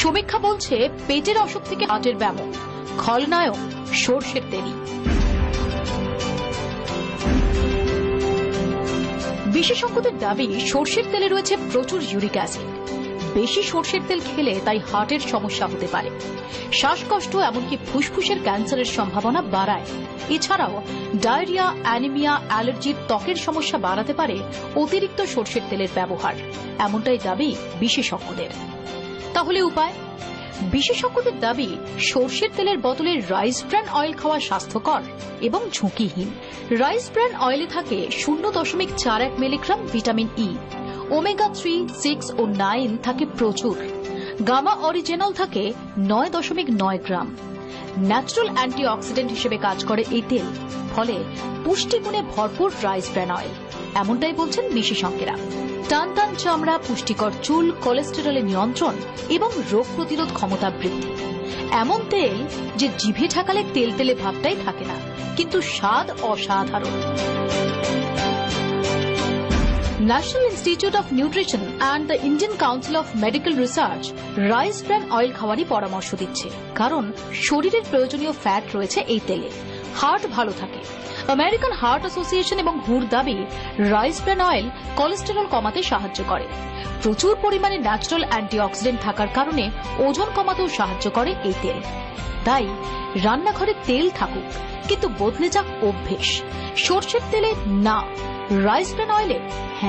সমীক্ষা বলছে পেটের অসুখ থেকে হার্টের ব্যামো। খলনায়ক সর্ষের তেলি বিশেষজ্ঞদের দাবি, সর্ষের তেলে রয়েছে প্রচুর ইউরিক অ্যাসিড বেশি সর্ষের তেল খেলে তাই হার্টের সমস্যা হতে পারে। শ্বাসকষ্ট, এমনকি ফুসফুসের ক্যান্সারের সম্ভাবনা বাড়ায়। এছাড়াও, ডায়রিয়া, অ্যানিমিয়া, অ্যালার্জির ত্বকের সমস্যা বাড়াতে পারে অতিরিক্ত সর্ষের তেলের ব্যবহার। এমনটাই দাবি বিশেষজ্ঞদের। তাহলে উপায়? বিশেষজ্ঞদের দাবি, সর্ষের তেলের বদলে রাইস ব্র্যান অয়েল খাওয়া স্বাস্থ্যকর এবং ঝুঁকিহীন। রাইস ব্র্যান অয়েলে থাকে শূন্য দশমিক চার এক milligram vitamin E omega three, six ও নাইন থাকে প্রচুর। গামা অরিজিনাল থাকে নয় দশমিক নয় গ্রাম। ন্যাচারাল অ্যান্টিঅক্সিডেন্ট হিসেবে কাজ করে এই তেল। ফলে পুষ্টিগুণে ভরপুর রাইস ব্র্যান অয়েল এমনটাই বলছেন বিশেষজ্ঞরা। টান টান চামড়া, পুষ্টিকর চুল কোলেস্টেরলের নিয়ন্ত্রণ এবং রোগ প্রতিরোধ ক্ষমতা বৃদ্ধি। এমন তেল যে জিভে ঠাকালে তেল তেলে ভাবটাই থাকে না, কিন্তু স্বাদ অসাধারণ। National institute of nutrition and the Indian council of medical research rice bran oil খাওয়ারই পরামর্শ দিচ্ছে। কারণ শরীরের প্রয়োজনীয় ফ্যাট রয়েছে এই তেলে। হার্ট ভালো থাকে। আমেরিকান হার্ট অ্যাসোসিয়েশন এবং হুর দাবি রাইস ব্র্যান অয়েল কোলেস্টেরল কমাতে সাহায্য করে। প্রচুর পরিমাণে ন্যাচারাল অ্যান্টিঅক্সিডেন্ট থাকার কারণে ওজন কমাতেও সাহায্য করে এই তেল। তাই রান্নাঘরে তেল থাকুক, কিন্তু বদলে যাক অভ্যেস। সর্ষের তেলে না রাইস ব্র্যান অয়েলে হ্যাঁ।